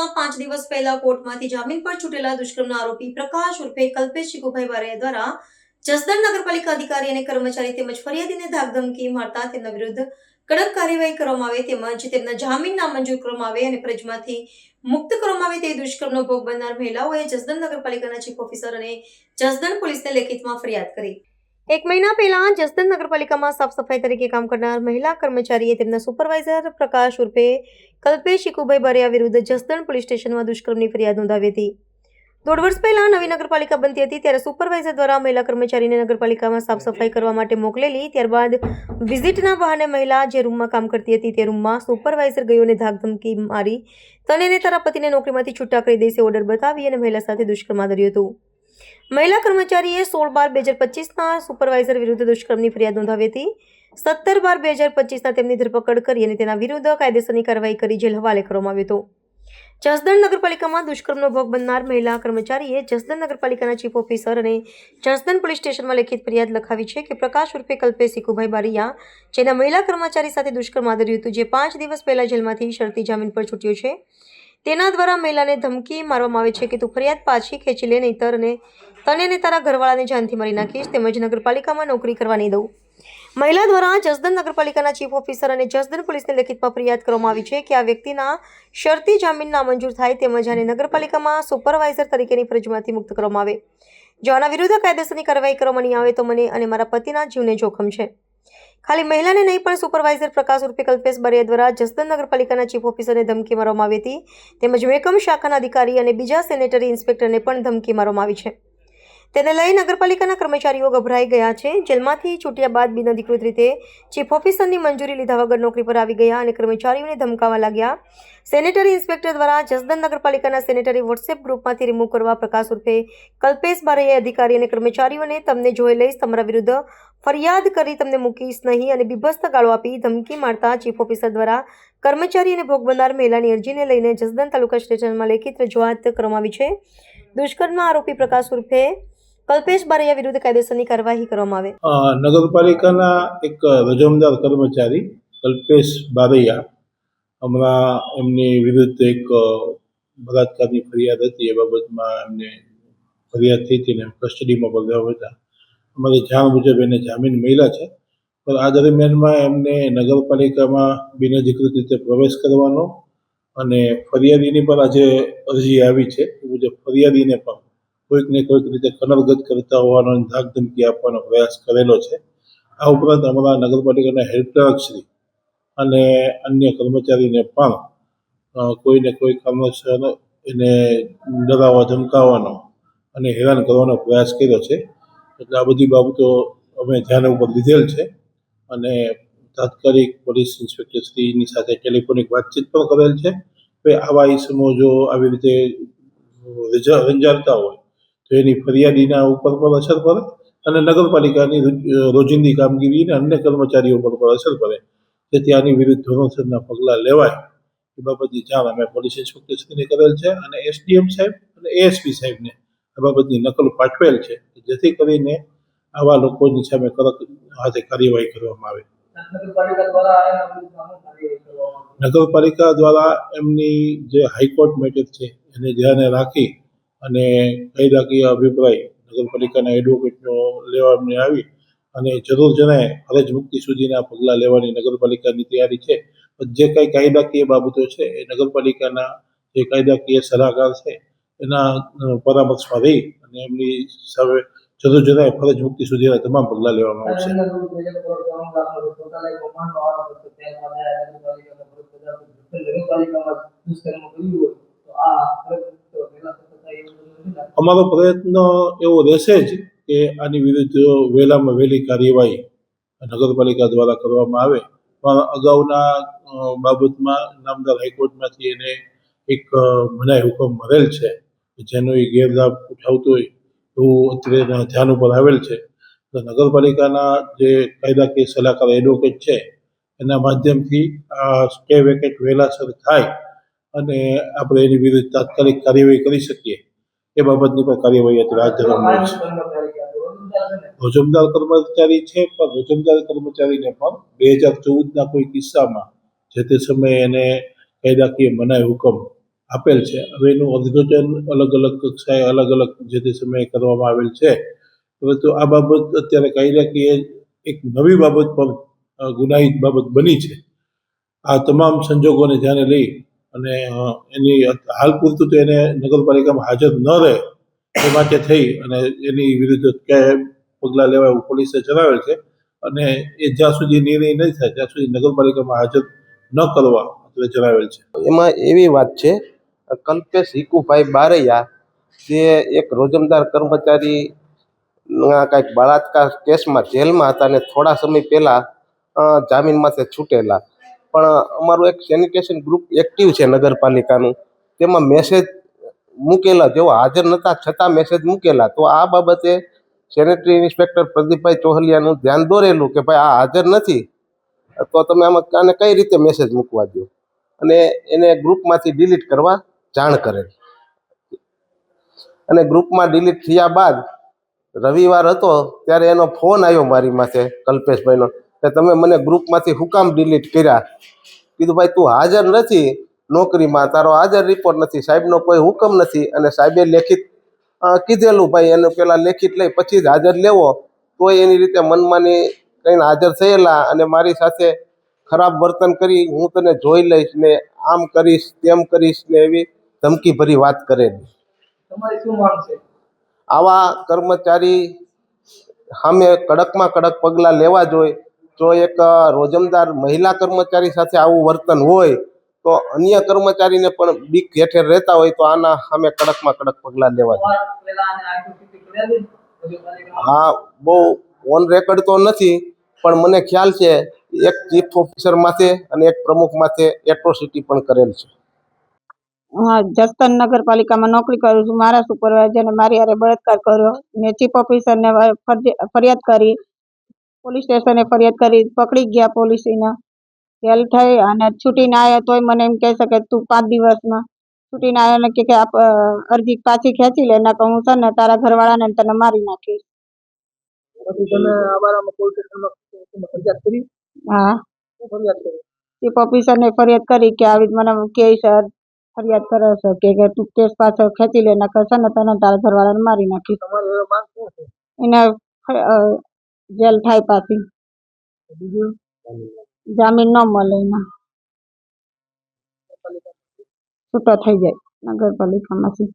કેસમાં પાંચ દિવસ પહેલા કોર્ટમાંથી જામીન પર છૂટેલા દુષ્કર્મના આરોપી પ્રકાશ ઉર્ફે કલ્પેશ શિકુભાઈ બારૈયા દ્વારા જસદણ નગરપાલિકા અધિકારી અને કર્મચારી તેમજ ફરિયાદીને ધાકધમકી મારતા તેમના વિરુદ્ધ કડક કાર્યવાહી કરવામાં આવે તેમજ તેમના જામીન નામંજૂર કરવામાં આવે અને ફરજમાંથી મુક્ત કરવામાં આવે તે દુષ્કર્મનો ભોગ બનનાર મહિલાઓએ જસદણ નગરપાલિકાના ચીફ ઓફિસર અને જસદણ પોલીસને લેખિતમાં ફરિયાદ કરી. એક મહિના પહેલા જસદન નગરપાલિકામાં સાફ સફાઈ તરીકે કામ કરનાર મહિલા કર્મચારીએ તેમના સુપરવાઇઝર પ્રકાશ ઉર્ફે કલ્પેશ શિકુભાઈ બરિયા વિરુદ્ધ જસદણ પોલીસ સ્ટેશનમાં દુષ્કર્મની ફરિયાદ નોંધાવી હતી. દોઢ વર્ષ પહેલા નવી નગરપાલિકા બનતી હતી, ત્યારે સુપરવાઇઝર દ્વારા મહિલા કર્મચારીને નગરપાલિકામાં સાફ સફાઈ કરવા માટે મોકલેલી, ત્યારબાદ વિઝિટના બહાને મહિલા જે રૂમમાં કામ કરતી હતી તે રૂમમાં સુપરવાઇઝર ગયો અને ધાકધમકી મારી તને અને તારા પતિને નોકરીમાંથી છૂટા કરી દેશે ઓર્ડર બતાવી અને મહિલા સાથે દુષ્કર્મ આદર્યું હતું. મહિલા કર્મચારીએ સોળ બાર બે હજાર પચીસના સુપરવાઇઝર વિરુદ્ધ દુષ્કર્મની ફરિયાદ નોંધાવી હતી. સત્તર બાર બે હજાર પચીસના તેમની ધરપકડ કરી અને તેના વિરુદ્ધ કાયદેસરની કાર્યવાહી કરી જેલ હવાલે કરવામાં આવ્યો હતો. જસદણ નગરપાલિકામાં દુષ્કર્મનો ભોગ બનનાર મહિલા કર્મચારીએ જસદણ નગરપાલિકાના ચીફ ઓફિસર અને જસદણ પોલીસ સ્ટેશનમાં લેખિત ફરિયાદ લખાવી છે કે પ્રકાશ ઉર્ફે કલ્પેશ સિકુભાઈ બારિયા, જેના મહિલા કર્મચારી સાથે દુષ્કર્મ આદર્યું હતું, જે પાંચ દિવસ પહેલા જેલમાંથી શરતી જામીન પર છૂટ્યો છે. તેના દ્વારા મહિલાને ધમકી મારવામાં આવે છે કે તું ફરિયાદ પાછી ખેંચી લે નહીં અને તને અને તારા ઘરવાળાને જાનથી મારી નાખીશ તેમજ નગરપાલિકામાં નોકરી કરવા નહીં દઉં. મહિલા દ્વારા જસદન નગરપાલિકાના ચીફ ઓફિસર અને જસદન પોલીસને લેખિતમાં ફરિયાદ કરવામાં આવી છે કે આ વ્યક્તિના શરતી જામીન નામંજૂર થાય તેમજ આને નગરપાલિકામાં સુપરવાઇઝર તરીકેની ફરજમાંથી મુક્ત કરવામાં આવે. જો આના વિરુદ્ધ કાયદેસરની કાર્યવાહી કરવામાં આવે તો મને અને મારા પતિના જીવને જોખમ છે. ખાલી મહિલાને નહીં પણ સુપરવાઇઝર પ્રકાશ ઉર્ફે કલ્પેશ બરિયા દ્વારા જસદન નગરપાલિકાના ચીફ ઓફિસરને ધમકી મારવામાં આવી હતી. તેમજ મેકમ શાખાના અધિકારી અને બીજા સેનેટરી ઇન્સ્પેક્ટરને પણ ધમકી મારવામાં આવી છે. તેને લઈ નગરપાલિકાના કર્મચારીઓ ગભરાઈ ગયા છે. જેલમાંથી છૂટ્યા બાદ બિનઅધિકૃત રીતે ચીફ ઓફિસરની મંજૂરી લીધા વગર નોકરી પર આવી ગયા અને કર્મચારીઓને ધમકાવા લાગ્યા. સેનેટરી ઇન્સ્પેક્ટર દ્વારા જસદન નગરપાલિકાના સેનેટરી વોટ્સએપ ગ્રુપમાંથી રિમૂવ કરવા પ્રકાશ ઉર્ફે કલ્પેશ બારૈયા અધિકારી અને કર્મચારીઓને તમને જોઈ લઈશ. તમારા વિરુદ્ધ ફરિયાદ કરી તમને મૂકીશ નહીં અને બીભસ્ત ગાળો આપી ધમકી મારતા ચીફ ઓફિસર દ્વારા કર્મચારી અને ભોગ બનનાર મહિલાની અરજીને લઈને જસદન તાલુકા સ્ટેશનમાં લેખિત રજૂઆત કરવામાં આવી છે. દુષ્કર્મના આરોપી પ્રકાશ ઉર્ફે કલ્પેશ બારૈયા વિરુદ્ધ કાયદેસરની કાર્યવાહી કરવામાં આવે. નગરપાલિકાના એક રજામદાર કર્મચારી, કલ્પેશ બારૈયા, હમણાં એમની વિરુદ્ધ એક બળાત્કારની ફરિયાદ હતી. એ બાબતમાં એમને ફરિયાદ થઈ હતી ને કસ્ટડીમાં પકડાવ્યા હતા અમારી જાણ મુજબ એને જામીન મળ્યા છે. પણ આ દરમિયાનમાં એમને નગરપાલિકામાં બિનઅધિકૃત રીતે પ્રવેશ કરવાનો અને ફરિયાદીની પણ આજે અરજી આવી છે. એ મુજબ ફરિયાદીને પણ કોઈક ને કોઈક રીતે કનરગત કરતા હોવાનો ધાક ધમકી આપવાનો પ્રયાસ કરેલો છે. આ ઉપરાંત અમારા નગરપાલિકાના હેડ શ્રી અને અન્ય કર્મચારીને પણ કોઈને કોઈ કારણોસર એને ડરાવવા, ધમકાવવાનો અને હેરાન કરવાનો પ્રયાસ કર્યો છે. એટલે આ બધી બાબતો અમે ધ્યાન ઉપર લીધેલ છે અને તાત્કાલિક પોલીસ ઇન્સ્પેક્ટર શ્રીની સાથે ટેલિફોનિક વાતચીત પણ કરેલ છે. આવા ઇસમો જો આવી રીતે રજા- રંજાડતા હોય તો એની ફરિયાદીના ઉપર પણ અસર પડે અને નગરપાલિકાની રોજિંદી કામગીરી અને અન્ય કર્મચારીઓ પર પણ અસર પડે. તેથી આની વિરુદ્ધ ધોરણસરના પગલાં લેવાય. એ બાબતની જાણ અમે પોલીસ ઇન્સ્પેક્ટરશ્રીને કરેલ છે અને એસડીએમ સાહેબ અને એએસપી સાહેબને આ બાબતની નકલ પાઠવેલ છે જેથી કરીને આવા લોકોની સામે કડક હાથે કાર્યવાહી કરવામાં આવે. નગરપાલિકા દ્વારા એમની જે હાઈકોર્ટ મેટર છે એને ધ્યાને રાખી અને કાયદાકીય અભિપ્રાય નગરપાલિકાના એડવોકેટનો લેવામાં આવી અને જરૂર જણાય ફરજ મુક્તિ સુધીના પગલાં લેવાની નગરપાલિકાની તૈયારી છે. પણ જે કાંઈ કાયદાકીય બાબતો છે, એ નગરપાલિકાના જે કાયદાકીય સલાહકાર છે, એના પરામર્શમાં રહી અને એમની સામે જરૂર જણાય ફરજ મુક્તિ સુધીના તમામ પગલાં લેવામાં આવશે. નગરપાલિકામાં દુષ્કર્મ કર્યું હોય તો આ અમારો પ્રયત્ન એવો રહેશે જ કે આની વિરુદ્ધ વહેલામાં વહેલી કાર્યવાહી નગરપાલિકા દ્વારા કરવામાં આવે, પણ અગાઉના બાબતમાં નામદાર હાઈકોર્ટમાંથી એને એક મનાય હુકમ મળેલ છે જેનો એ ગેરલાભ ઉઠાવતો હોય એવું અત્યારે ધ્યાન ઉપર આવેલ છે. તો નગરપાલિકાના જે કાયદાકીય સલાહકાર એડવોકેટ છે, એના માધ્યમથી આ સ્ટે વેકેટ વહેલાસર થાય અને આપણે એની વિરુદ્ધ તાત્કાલિક કાર્યવાહી કરી શકીએ. એ બાબતની પણ કાર્યવાહી અત્યારે હાથ ધરવામાં છે. રોજમદાર કર્મચારી છે પણ રોજમદાર કર્મચારીને પણ બે હજાર ચૌદના કોઈ કિસ્સામાં જે તે સમયે એને કાયદાકીય મનાઈ હુકમ આપેલ છે. હવે એનું અર્થઘટન અલગ અલગ કક્ષાએ અલગ અલગ જે તે સમયે કરવામાં આવેલ છે. પરંતુ આ બાબત અત્યારે કાયદાકીય એક નવી બાબત પણ ગુનાહિત બાબત બની છે. આ તમામ સંજોગોને ધ્યાને લઈ અને એની હાલ પૂરતું તો એને નગરપાલિકામાં હાજર ન રહે, એ માટે થઈ અને એની વિરુદ્ધ કયા પગલાં લેવા એવું પોલીસે જણાવેલ છે. અને એ જ્યાં સુધી નિર્ણય નહીં થાય, ત્યાં સુધી નગરપાલિકામાં હાજર ન કરવા એટલે જણાવેલ છે. એમાં એવી વાત છે, કલ્પેશ હિકુભાઈ બારૈયા, જે એક રોજમદાર કર્મચારી ના કાંઈક બળાત્કાર કેસમાં જેલમાં હતા અને થોડા સમય પહેલાં જામીનમાંથી છૂટેલા. પણ અમારું એક સેનિટેશન ગ્રુપ એક્ટિવ છે નગરપાલિકાનું. તેમાં મેસેજ મૂકેલા, જેઓ હાજર નહોતા છતાં મેસેજ મૂકેલા. તો આ બાબતે સેનેટરી ઇન્સ્પેક્ટર પ્રદીપભાઈ ચોહલિયાનું ધ્યાન દોરેલું કે ભાઈ આ હાજર નથી. તો તમે આમાં આને કઈ રીતે મેસેજ મૂકવા દો અને એને ગ્રુપમાંથી ડિલીટ કરવા જાણ કરેલ. અને ગ્રુપમાં ડિલીટ થયા બાદ રવિવાર હતો, ત્યારે એનો ફોન આવ્યો મારી માથે, કલ્પેશભાઈનો. કે તમે મને ગ્રુપમાંથી હુકામ ડિલીટ કર્યા. કીધું ભાઈ તું હાજર નથી નોકરીમાં તારો હાજર રિપોર્ટ નથી સાહેબનો કોઈ હુકમ નથી. અને સાહેબે લેખિત કીધેલું ભાઈ એને પહેલાં લેખિત લઈ પછી જ હાજર લેવો. તોય એની રીતે મનમાની કહીને હાજર થયેલા અને મારી સાથે ખરાબ વર્તન કરી હું તને જોઈ લઈશ ને આમ કરીશ તેમ કરીશ ને એવી ધમકીભરી વાત કરેલી. તમારી શું માંગ આવા કર્મચારી સામે કડકમાં કડક પગલાં લેવા જોઈએ. જો એક રોજમદાર મહિલા કર્મચારી સાથે આવું વર્તન હોય, તો અન્ય કર્મચારીને પણ બીક હેઠળ રહેતા હોય, તો આના સામે કડકમાં કડક પગલાં લેવા હા, બહુ ઓન રેકોર્ડ તો નથી, પણ મને ખ્યાલ છે, એક ચીફ ઓફિસર માથે અને એક પ્રમુખ માથે એટ્રોસિટી પણ કરેલ છે. હા જસદણ નગરપાલિકામાં નોકરી કરું છું, મારા સુપરવાઇઝરને મારી હારે બળાત્કાર કર્યો ને ચીફ ઓફિસરને ફરિયાદ કરી પોલીસ સ્ટેશને ફરિયાદ કરી પકડી ગયા પોલીસીના. જેલ થઈ અને છૂટીને આવ્યા તોય મને એમ કહે છે કે તું પાંચ દિવસમાં છૂટીને આવ્યા ને કે કે આપ અરજી પાછી ખેંચી લે ના હું છે ને તારા ઘરવાળાને તને મારી નાખીશ. હા. ફરિયાદ કરી? ચીફ ઓફિસરને ફરિયાદ કરી કે આવી મને છે ફરિયાદ કરે છે કે કે તું કેસ પાછો ખેંચી લે નકર છે ને તને તારા ઘરવાળાને મારી નાખીશ. એને જેલ થાય પાપી જામીન ન મળે એના છૂટો થઈ જાય નગરપાલિકામાંથી.